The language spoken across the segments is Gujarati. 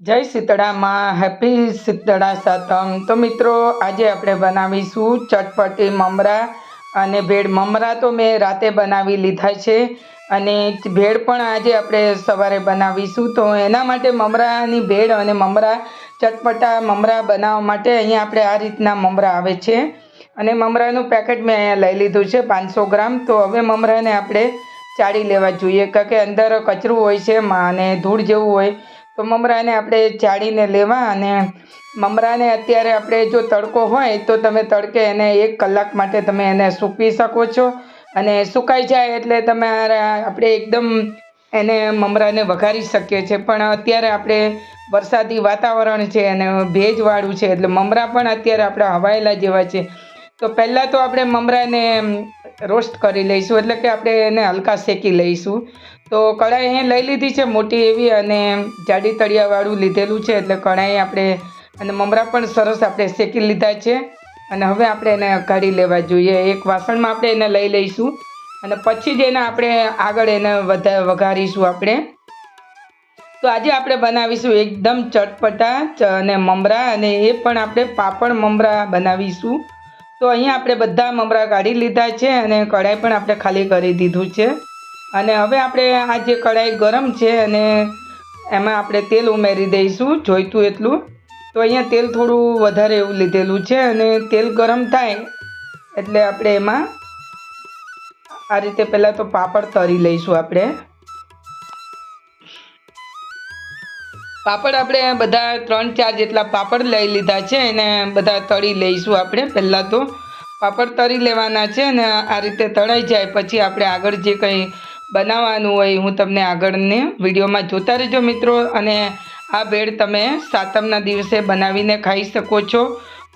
જય શીતળામાં, હેપી શીતળા સાતમ. તો મિત્રો, આજે આપણે બનાવીશું ચટપટી મમરા અને ભેળ. મમરા તો મેં રાતે બનાવી લીધા છે અને ભેળ પણ આજે આપણે સવારે બનાવીશું. તો એના માટે મમરાની ભેળ અને મમરા, ચટપટા મમરા બનાવવા માટે અહીંયા આપણે આ રીતના મમરા આવે છે. અને મમરાનું પેકેટ મેં અહીંયા લઈ લીધું છે, પાંચસો ગ્રામ. તો હવે મમરાને આપણે ચાળી લેવા જોઈએ, કારણ કે અંદર કચરું હોય છે અને ધૂળ જેવું હોય. તો મમરાને આપણે ચાળીને લેવા અને મમરાને અત્યારે આપણે જો તડકો હોય તો તમે તડકે એને એક કલાક માટે તમે એને સૂકવી શકો છો. અને સુકાઈ જાય એટલે તમારા આપણે એકદમ એને મમરાને વઘારી શકીએ છીએ. પણ અત્યારે આપણે વરસાદી વાતાવરણ છે અને ભેજવાળું છે એટલે મમરા પણ અત્યારે આપણે હવાયેલા જેવા છે. તો પહેલાં તો આપણે મમરાને રોસ્ટ કરી લઈશું એટલે કે આપણે એને હલકા શેકી લઈશું. તો કઢાઈ અહીં લઈ લીધી છે મોટી એવી અને જાડી તળિયાવાળું લીધેલું છે એટલે કઢાઈ આપણે અને મમરા પણ સરસ આપણે શેકી લીધા છે. અને હવે આપણે એને કાઢી લેવા જોઈએ. એક વાસણમાં આપણે એને લઈ લઈશું. અને પછી જ એને આપણે આગળ એને વધા વઘારીશું આપણે. તો આજે આપણે બનાવીશું એકદમ ચટપટા અને મમરા અને એ પણ આપણે પાપડ મમરા બનાવીશું. તો અહીંયા આપણે બધા મમરા કાઢી લીધા છે અને કઢાઈ પણ આપણે ખાલી કરી દીધું છે. અને હવે આપણે આ જે કઢાઈ ગરમ છે અને એમાં આપણે તેલ ઉમેરી દઈશું, જોઈતું એટલું. તો અહીંયા તેલ થોડું વધારે એવું લીધેલું છે અને તેલ ગરમ થાય એટલે આપણે એમાં આ રીતે પહેલાં તો પાપડ તળી લઈશું આપણે. પાપડ આપણે બધા ત્રણ, ચાર જેટલા પાપડ લઈ લીધા છે એને બધા તળી લઈશું આપણે પહેલાં તો. પાપડ તળી લેવાના છે અને આ રીતે તળાઈ જાય પછી આપણે આગળ જે કંઈ બનાવવાનું હોય હું તમને આગળને વિડીયોમાં જોતા રહેજો મિત્રો. અને આ ભેળ તમે સાતમના દિવસે બનાવીને ખાઈ શકો છો.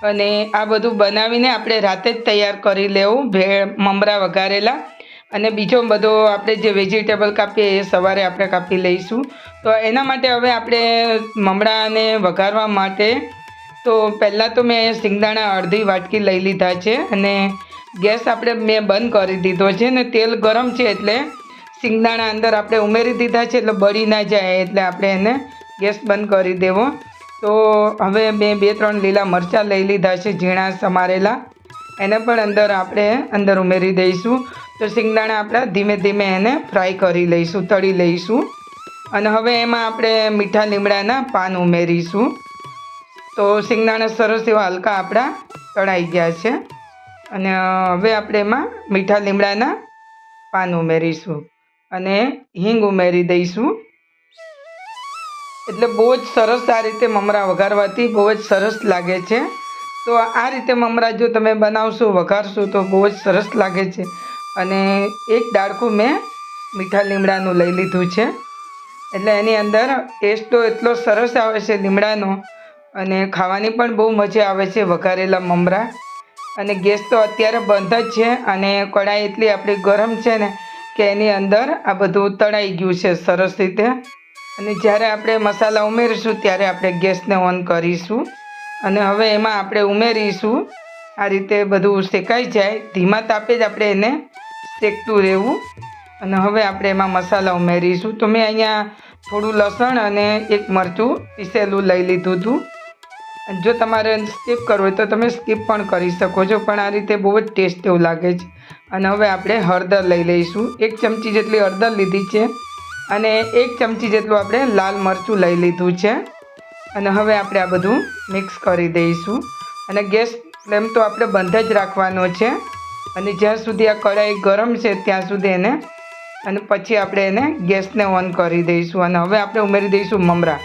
અને આ બધું બનાવીને આપણે રાતે જ તૈયાર કરી લેવું, ભેળ, મમરા વઘારેલા. અને બીજો બધો આપણે જે વેજીટેબલ કાપીએ એ સવારે આપણે કાપી લઈશું. તો એના માટે હવે આપણે મમરાને વઘારવા માટે તો પહેલાં તો મેં સિંગદાણા અડધી વાટકી લઈ લીધા છે. અને ગેસ આપણે મેં બંધ કરી દીધો છે ને તેલ ગરમ છે એટલે સિંગદાણા અંદર આપણે ઉમેરી દીધા છે એટલે બળી ના જાય એટલે આપણે એને ગેસ બંધ કરી દેવો. તો હવે મેં બે ત્રણ લીલા મરચાં લઈ લીધા છે, ઝીણા, સમારેલા. એને પણ અંદર આપણે અંદર ઉમેરી દઈશું. તો સિંગદાણા આપણા ધીમે ધીમે એને ફ્રાય કરી લઈશું, તળી લઈશું. અને હવે એમાં આપણે મીઠા લીમડાના પાન ઉમેરીશું. તો સિંગદાણા સરસ એવા હલકા આપણા તળાઈ ગયા છે. અને હવે આપણે એમાં મીઠા લીમડાના પાન ઉમેરીશું. અને હિંગ ઉમેરી દઈશું. એટલે બહુ જ સરસ આ રીતે મમરા વઘારવાથી બહુ જ સરસ લાગે છે. તો આ રીતે મમરા જો તમે બનાવશો, વઘારશો તો બહુ જ સરસ લાગે છે. અને એક ડાળખું મેં મીઠા લીમડાનું લઈ લીધું છે. એટલે એની અંદર ટેસ્ટ તો એટલો સરસ આવે છે લીમડાનો અને ખાવાની પણ બહુ મજા આવે છે વઘારેલા મમરા. અને ગેસ તો અત્યારે બંધ જ છે અને કઢાઈ એટલી આપણી ગરમ છે ને કે એની અંદર આ બધું તળાઈ ગયું છે સરસ રીતે. અને જ્યારે આપણે મસાલા ઉમેરીશું ત્યારે આપણે ગેસને ઓન કરીશું. અને હવે એમાં આપણે ઉમેરીશું. આ રીતે બધું શેકાઈ જાય. ધીમા તાપે જ આપણે એને શેકતું રહેવું. અને હવે આપણે એમાં મસાલા ઉમેરીશું. તો મેં અહીંયા થોડું લસણ અને એક મરચું પીસેલું લઈ લીધું હતું. અને જો તમારે સ્કીપ કરવું હોય તો તમે સ્કીપ પણ કરી શકો છો, પણ આ રીતે બહુ જ ટેસ્ટ એવું લાગે છે. અને હવે આપણે હળદર લઈ લઈશું. એક ચમચી જેટલી હળદર લીધી છે અને એક ચમચી જેટલું આપણે લાલ મરચું લઈ લીધું છે. અને હવે આપણે આ બધું મિક્સ કરી દઈશું. અને ગેસ ફ્લેમ તો આપણે બંધ જ રાખવાનો છે. અને જ્યાં સુધી આ કઢાઈ ગરમ છે ત્યાં સુધી એને અને પછી આપણે એને ગેસને ઓન કરી દઈશું. અને હવે આપણે ઉમેરી દઈશું મમરા.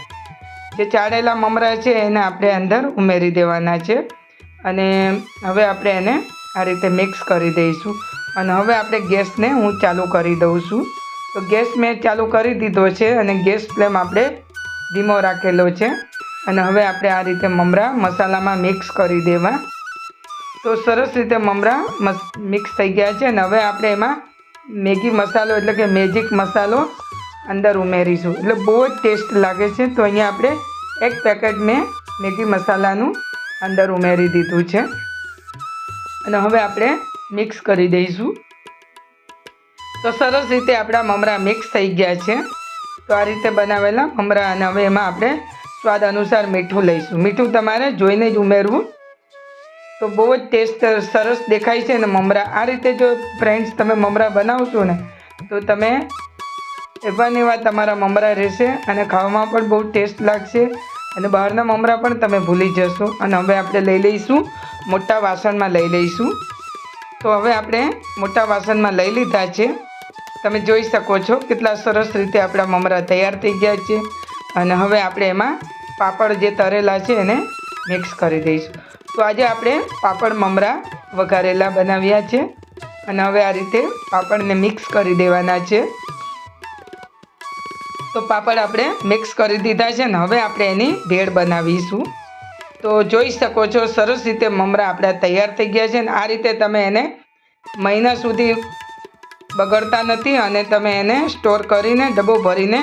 જે ચાળેલા મમરા છે એને આપણે અંદર ઉમેરી દેવાના છે. અને હવે આપણે એને આ રીતે મિક્સ કરી દઈશું. અને હવે આપણે ગેસને હું ચાલુ કરી દઉં છું. તો ગેસ મેં ચાલુ કરી દીધો છે અને ગેસ ફ્લેમ આપણે ધીમો રાખેલો છે. અને હવે આપણે આ રીતે મમરા મસાલામાં મિક્સ કરી દેવા. તો સરસ રીતે મમરા મિક્સ થઈ ગયા છે. અને હવે આપણે એમાં મેગી મસાલો એટલે કે મેજિક મસાલો અંદર ઉમેરીશું. એટલે બહુ જ ટેસ્ટ લાગે છે. તો અહીંયા આપણે એક પેકેટ મેં મેગી મસાલાનું અંદર ઉમેરી દીધું છે. અને હવે આપણે મિક્સ કરી દઈશું. તો સરસ રીતે આપણા મમરા મિક્સ થઈ ગયા છે. તો આ રીતે બનાવેલા મમરા અને હવે એમાં આપણે સ્વાદ અનુસાર મીઠું લઈશું. મીઠું તમારે જોઈને જ ઉમેરવું. તો બહુ જ ટેસ્ટ સરસ દેખાય છે ને મમરા. આ રીતે જો ફ્રેન્ડ્સ તમે મમરા બનાવશો ને, તો તમે એવાની વાત તમારા મમરા રહેશે અને ખાવામાં પણ બહુ ટેસ્ટ લાગશે. અને બહારના મમરા પણ તમે ભૂલી જશો. અને હવે આપણે લઈ લઈશું, મોટા વાસણમાં લઈ લઈશું. તો હવે આપણે મોટા વાસણમાં લઈ લીધા છે. તમે જોઈ શકો છો કેટલા સરસ રીતે આપણા મમરા તૈયાર થઈ ગયા છે. અને હવે આપણે એમાં પાપડ જે તરેલા છે એને મિક્સ કરી દઈશું. તો આજે આપણે પાપડ મમરા વઘારેલા બનાવ્યા છે. અને હવે આ રીતે પાપડને મિક્સ કરી દેવાના છે. તો પાપડ આપણે મિક્સ કરી દીધા છે ને હવે આપણે એની ભેળ બનાવીશું. તો જોઈ શકો છો, સરસ રીતે મમરા આપણા તૈયાર થઈ ગયા છે ને આ રીતે તમે એને મહિના સુધી બગડતા નથી અને તમે એને સ્ટોર કરીને, ડબ્બો ભરીને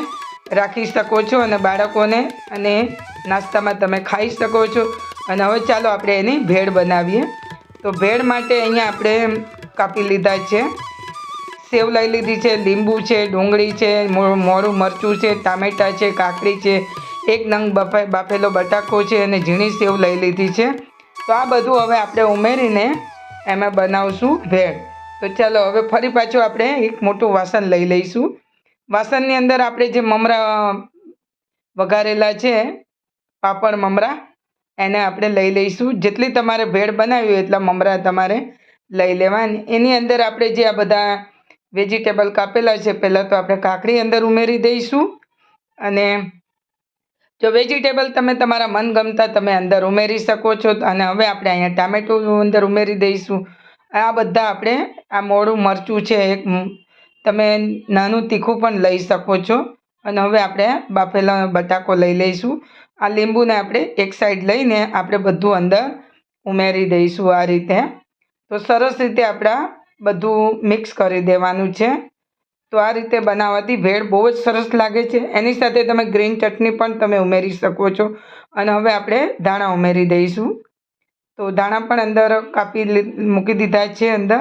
રાખી શકો છો અને બાળકોને અને નાસ્તામાં તમે ખાઈ શકો છો. અને હવે ચાલો આપણે એની ભેળ બનાવીએ. તો ભેળ માટે અહીંયા આપણે કાપી લીધા છે. સેવ લઈ લીધી છે, લીંબુ છે, ડુંગળી છે, મો- મોળું મરચું છે, ટામેટાં છે, કાકડી છે, એક નંગ બફે, બાફેલો બટાકો છે અને ઝીણી સેવ લઈ લીધી છે. તો આ બધું હવે આપણે ઉમેરીને એમાં બનાવશું ભેળ તો ચાલો હવે ફરી પાછું આપણે એક મોટું વાસણ લઈ લઈશું. વાસણની અંદર આપણે જે મમરા વઘારેલા છે, પાપડ મમરા, એને આપણે લઈ લઈશું. જેટલી તમારે ભેળ બનાવી હોય એટલા મમરા તમારે લઈ લેવાની. એની અંદર આપણે જે આ બધા વેજીટેબલ કાપેલા છે, પહેલાં તો આપણે કાકડી અંદર ઉમેરી દઈશું અને જો વેજીટેબલ તમે તમારા મનગમતા તમે અંદર ઉમેરી શકો છો, અને હવે આપણે અહીંયા ટામેટું અંદર ઉમેરી દઈશું. આ બધા આપણે આ મોડું મરચું છે, એક તમે નાનું તીખું પણ લઈ શકો છો. અને હવે આપણે બાફેલા બટાકો લઈ લઈશું. આ લીંબુને આપણે એક સાઈડ લઈને આપણે બધું અંદર ઉમેરી દઈશું આ રીતે. તો સરસ રીતે આપણા બધું મિક્સ કરી દેવાનું છે. તો આ રીતે બનાવવાથી ભેળ બહુ જ સરસ લાગે છે. એની સાથે તમે ગ્રીન ચટણી પણ તમે ઉમેરી શકો છો. અને હવે આપણે ધાણા ઉમેરી દઈશું. તો ધાણા પણ અંદર કાપી મૂકી દીધા છે અંદર.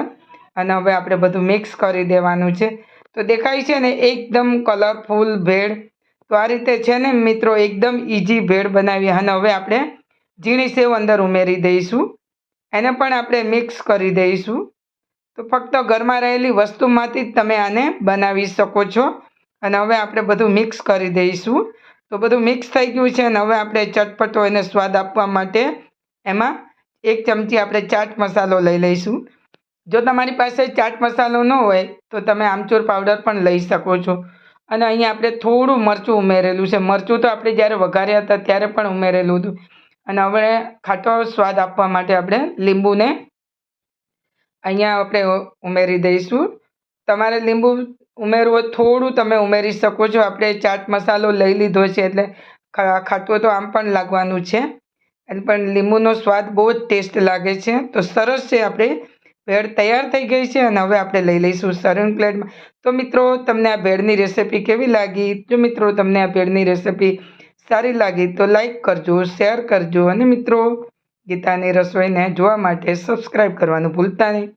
અને હવે આપણે બધું મિક્સ કરી દેવાનું છે. તો દેખાય છે ને એકદમ કલરફુલ ભેળ. તો આ રીતે છે ને મિત્રો એકદમ ઇઝી ભેળ બનાવી. અને હવે આપણે ઝીણી સેવ અંદર ઉમેરી દઈશું. એને પણ આપણે મિક્સ કરી દઈશું. તો ફક્ત ઘરમાં રહેલી વસ્તુમાંથી જ તમે આને બનાવી શકો છો. અને હવે આપણે બધું મિક્સ કરી દઈશું. તો બધું મિક્સ થઈ ગયું છે અને હવે આપણે ચટપટો એને સ્વાદ આપવા માટે એમાં એક ચમચી આપણે ચાટ મસાલો લઈ લઈશું. જો તમારી પાસે ચાટ મસાલો ન હોય, તો તમે આમચૂર પાવડર પણ લઈ શકો છો. અને અહીંયા આપણે થોડું મરચું ઉમેરેલું છે. મરચું તો આપણે જ્યારે વઘાર્યા હતા ત્યારે પણ ઉમેરેલું હતું. અને હવે ખાટો સ્વાદ આપવા માટે આપણે લીંબુને અહીંયા આપણે ઉમેરી દઈશું. તમારે લીંબુ ઉમેરવું થોડું તમે ઉમેરી શકો છો. આપણે ચાટ મસાલો લઈ લીધો છે એટલે ખાટું તો આમ પણ લાગવાનું છે. એટલે પણ લીંબુનો સ્વાદ બહુ જ ટેસ્ટ લાગે છે. તો સરસ છે આપણે ભેળ તૈયાર થઈ ગઈ છે અને હવે આપણે લઈ લઈશું સર્વિંગ પ્લેટમાં તો મિત્રો, તમને આ ભેળની રેસિપી કેવી લાગી? જો મિત્રો, તમને આ ભેળની રેસિપી સારી લાગી તો લાઈક કરજો શેર કરજો. અને મિત્રો ગીતાની રસોઈને જોવા માટે સબસ્ક્રાઈબ કરવાનું ભૂલતા નહીં.